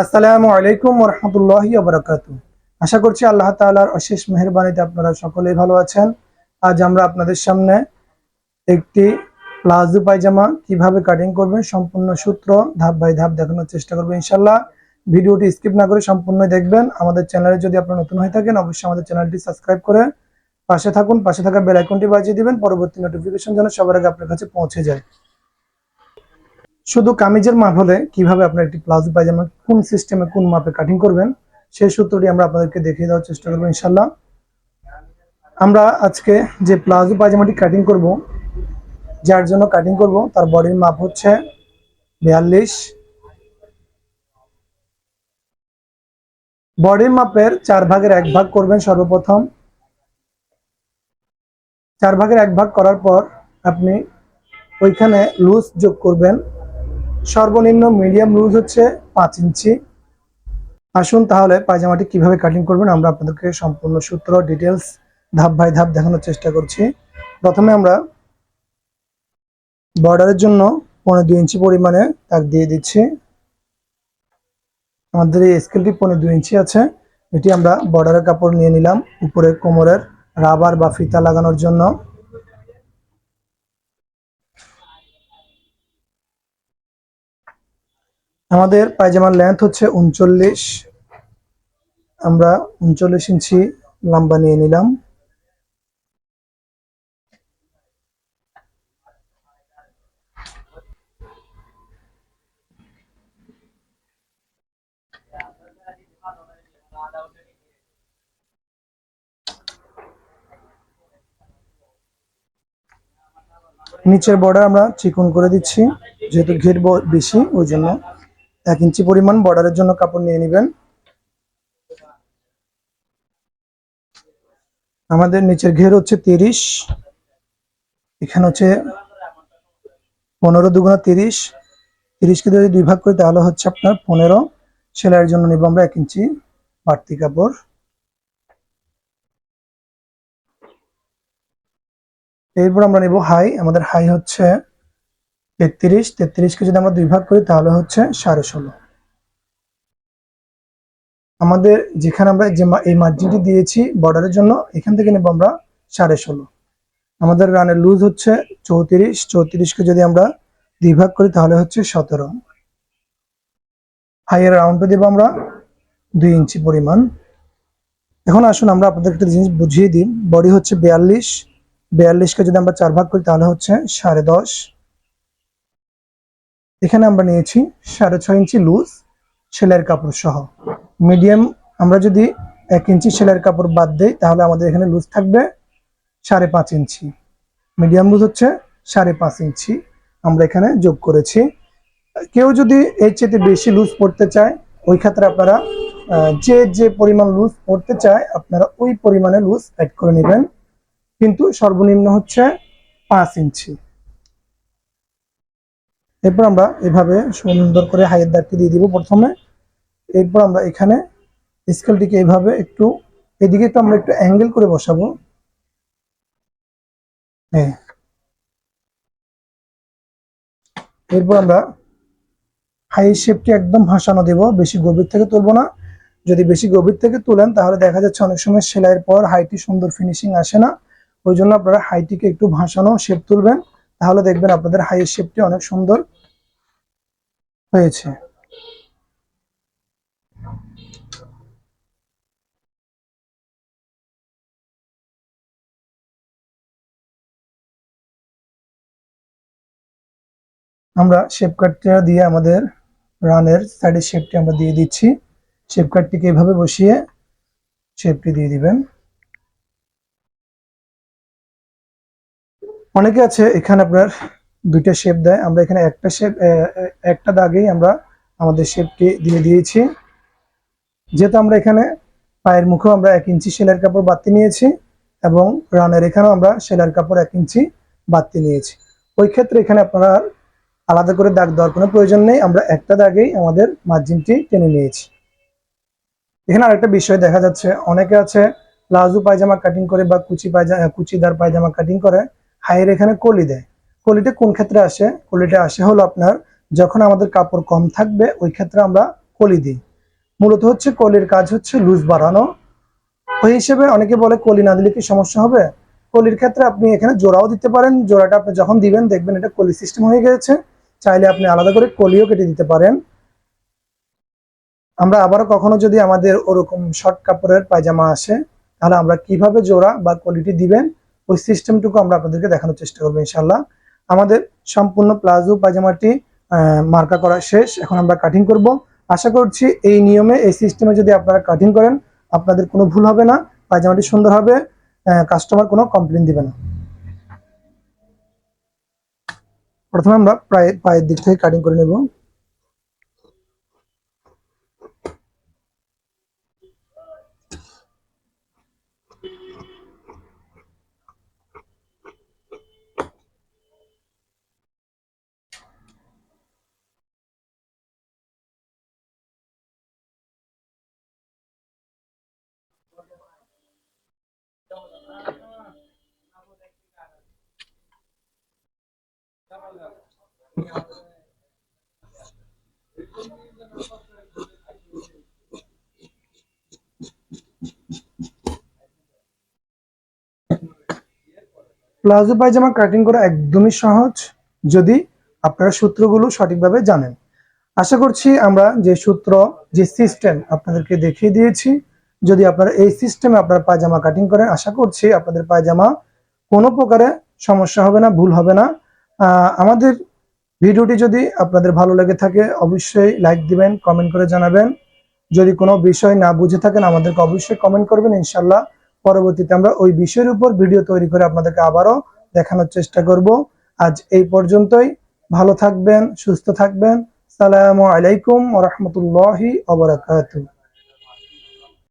আসসালামু আলাইকুম রহমতুল্লাহ বারাকাত আশা করছি আল্লাহ তাআলার অশেষ মেহরবানিতে আপনারা সকলেই ভালো আছেন। আজ আমরা আপনাদের সামনে একটি প্লাজো পায়জামা কীভাবে কাটিং করবেন সম্পূর্ণ সূত্র ধাপ বাই ধাপ দেখানোর চেষ্টা করব ইনশাল্লাহ ভিডিওটি স্কিপ না করে সম্পূর্ণ দেখবেন। আমাদের চ্যানেলে যদি আপনারা নতুন হয়ে থাকেন, অবশ্যই আমাদের চ্যানেলটি সাবস্ক্রাইব করে পাশে থাকুন। পাশে থাকা বেল আইকনটি বাজিয়ে দিবেন। পরবর্তী নোটিফিকেশন যেন সবার আগে আপনার কাছে পৌঁছে যায়। শুধু কামিজের মাপ হলে কীভাবে আপনার একটি প্লাজো পায়জামা কোন সিস্টেমে কোন মাপে কাটিং করবেন, সেই সূত্রটি আমরা আপনাদেরকে দেখিয়ে দেওয়ার চেষ্টা করব ইনশাল্লাহ আমরা আজকে যে প্লাজো পায়জামাটি কাটিং করব, যার জন্য কাটিং করব, তার বডির মাপ হচ্ছে বিয়াল্লিশ। বডির মাপের চার ভাগের এক ভাগ করবেন সর্বপ্রথম। চার ভাগের এক ভাগ করার পর আপনি ওইখানে লুজ যোগ করবেন। সর্বনিম্ন মিডিয়াম লুজ হচ্ছে পাঁচ ইঞ্চি। আসুন তাহলে পায়জামাটি কীভাবে কাটিং করবেন আমরা আপনাদেরকে সম্পূর্ণ সূত্র ডিটেলস ধাপ বাই ধাপ দেখানোর চেষ্টা করছি। প্রথমে আমরা বর্ডারের জন্য পনেরো দুই ইঞ্চি পরিমাণে তাক দিয়ে দিচ্ছি। আমাদের এই স্কেলটি পনেরো দুই ইঞ্চি আছে। এটি আমরা বর্ডারের কাপড় নিয়ে নিলাম উপরে কোমরের রাবার বা ফিতা লাগানোর জন্য। আমাদের পায়জামার লেন্থ হচ্ছে উনচল্লিশ। আমরা উনচল্লিশ ইঞ্চি লম্বা নিয়ে নিলাম। নিচের বর্ডার আমরা চিকন করে দিচ্ছি, যেহেতু ঘের বেশি, ওই জন্য এক ইঞ্চি পরিমাণ বর্ডারের জন্য কাপড় নিয়ে নেবেন। আমাদের নিচের ঘের হচ্ছে তিরিশ, এখানে হচ্ছে পনেরো দুগুণা তিরিশ। তিরিশকে যদি দুই ভাগ করি তাহলে হচ্ছে আপনার পনেরো। সেলাইয়ের জন্য নিব আমরা এক ইঞ্চি বাড়তি কাপড়। এরপর আমরা নেব হাই, আমাদের হাই হচ্ছে তেত্রিশ, তেত্রিশকে যদি আমরা দুই ভাগ করি, তাহলে হচ্ছে সাড়ে ষোলো। আমাদের যেখানে আমরা যে এই মার্জিনটি দিয়েছি বর্ডারের জন্য, এখান থেকে নেব আমরা সাড়ে ষোলো। আমাদের রানের লুজ হচ্ছে চৌত্রিশ, চৌত্রিশকে যদি আমরা দুই ভাগ করি, তাহলে হচ্ছে সতেরো। হাইয়ের রাউন্ডে দেবো আমরা দুই ইঞ্চি পরিমাণ। এখন আসুন আমরা আপনাদের একটা জিনিস বুঝিয়ে দিই। বডি হচ্ছে বিয়াল্লিশ, বিয়াল্লিশকে যদি আমরা চার ভাগ করি, তাহলে হচ্ছে সাড়ে দশ। এখানে আমরা নিয়েছি সাড়ে ছয় ইঞ্চি লুজ সেলাইয়ের কাপড় সহ। মিডিয়াম আমরা যদি এক ইঞ্চি সেলাইয়ের কাপড় বাদ দেই, তাহলে আমাদের এখানে লুজ থাকবে সাড়ে পাঁচ ইঞ্চি। মিডিয়াম লুজ হচ্ছে সাড়ে পাঁচ ইঞ্চি আমরা এখানে যোগ করেছি। কেউ যদি এর চেয়ে বেশি লুজ পড়তে চায়, ওই ক্ষেত্রে আপনারা যে যে পরিমাণ লুজ পড়তে চায়, আপনারা ওই পরিমাণে লুজ অ্যাড করে নেবেন। কিন্তু সর্বনিম্ন হচ্ছে পাঁচ ইঞ্চি। এরপর আমরা এভাবে সুন্দর করে হাইয়ের দাগটি দিয়ে দিব প্রথমে। এরপর আমরা এখানে স্কেলটিকে এইভাবে একটু, এদিকে একটু আমরা একটু অ্যাঙ্গেল করে বসাবো। হ্যাঁ। এরপর আমরা হাই শেপটি একদম ভাসানো দেব, বেশি গভীর থেকে তুলবো না। যদি বেশি গভীর থেকে তুলেন, তাহলে দেখা যাচ্ছে অনেক সময় সেলাইয়ের পর হাইটি সুন্দর ফিনিশিং আসে না। ওই জন্য আপনারা হাইটিকে একটু ভাসানো শেপ তুলবেন। তাহলে দেখবেন আপনাদের হাইয়ের শেপটি অনেক সুন্দর হয়েছে। আমরা শেপ কাটটা দিয়ে আমাদের রানের সাইডের শেপটি আমরা দিয়ে দিচ্ছি। শেপ কাটটিকে এভাবে বসিয়ে শেপটি দিয়ে দিবেন। অনেকে আছে, এখানে আপনার দুইটা শেপ দেয়। আমরা এখানে একটা শেপ একটা দাগেই আমরা আমাদের শেপটি দিয়ে দিয়েছি। যেহেতু আমরা এখানে পায়ের মুখেও আমরা এক ইঞ্চি সেলাইয়ের কাপড় বাড়তি নিয়েছি এবং রানের এখানেও আমরা সেলার কাপড় এক ইঞ্চি বাড়তি নিয়েছি। ওই ক্ষেত্রে এখানে আপনারা আলাদা করে দাগ দেওয়ার কোনো প্রয়োজন নেই। আমরা একটা দাগেই আমাদের মার্জিনটি টেনে নিয়েছি। এখানে আরেকটা বিষয় দেখা যাচ্ছে। অনেকে আছে, প্লাজো পায়জামা কাটিং করে বা কুচি পায়জামা কুচিদার পায়জামা কাটিং করে। হাইয়ের এখানে কলি দেয়। কলিটা কোন ক্ষেত্রে আসে? কলিটা আসে হলো আপনার যখন আমাদের কাপড় কম থাকবে, ওই ক্ষেত্রে আমরা কলি দিই। মূলত হচ্ছে কলির কাজ হচ্ছে লুজ বাড়ানো। ওই হিসেবে অনেকে বলে কলি না দিলে কি সমস্যা হবে? কলির ক্ষেত্রে আপনি এখানে জোড়াও দিতে পারেন। জোড়াটা আপনি যখন দিবেন, দেখবেন এটা কলি সিস্টেম হয়ে গেছে। চাইলে আপনি আলাদা করে কলিও কেটে দিতে পারেন। আমরা আবারও কখনো যদি আমাদের ওরকম শর্ট কাপড়ের পায়জামা আসে, তাহলে আমরা কীভাবে জোড়া বা কোয়ালিটি দিবেন? ওই সিস্টেমটুকু আমরা আপনাদেরকে দেখানোর চেষ্টা করব ইনশাল্লাহ আমাদের সম্পূর্ণ প্লাজো পায়জামাটি মার্কা করা শেষ। এখন আমরা কাটিং করব। আশা করছি এই নিয়মে, এই সিস্টেমে যদি আপনারা কাটিং করেন, আপনাদের কোনো ভুল হবে না, পায়জামাটি সুন্দর হবে কাস্টমার কোনো কমপ্লেন দিবে না। প্রথমে আমরা প্রায় পায়ের দিক থেকে কাটিং করে নেব। প্লাজো পায়জামা কাটিং করা একদমই সহজ যদি আপনারা সূত্রগুলো সঠিকভাবে জানেন। আশা করছি আমরা যে সূত্র, যে সিস্টেম আপনাদেরকে দেখিয়ে দিয়েছি, যদি আপনারা এই সিস্টেমে আপনারা পায়জামা কাটিং করেন, আশা করছি আপনাদের পায়জামা কোনো প্রকারে সমস্যা হবে না, ভুল হবে না। আমাদের ভিডিওটি যদি আপনাদের ভালো লেগে থাকে, অবশ্যই লাইক দিবেন কমেন্ট করে জানাবেন। যদি কোনো বিষয় না বুঝে থাকেন, আমাদেরকে অবশ্যই কমেন্ট করবেন ইনশাল্লাহ পরবর্তীতে আমরা ওই বিষয়ের উপর ভিডিও তৈরি করে আপনাদেরকে আবারও দেখানোর চেষ্টা করব। আজ এই পর্যন্তই। ভালো থাকবেন, সুস্থ থাকবেন। সালামু আলাইকুম ওরহমতুল্লাহি ওবরাকাতুহ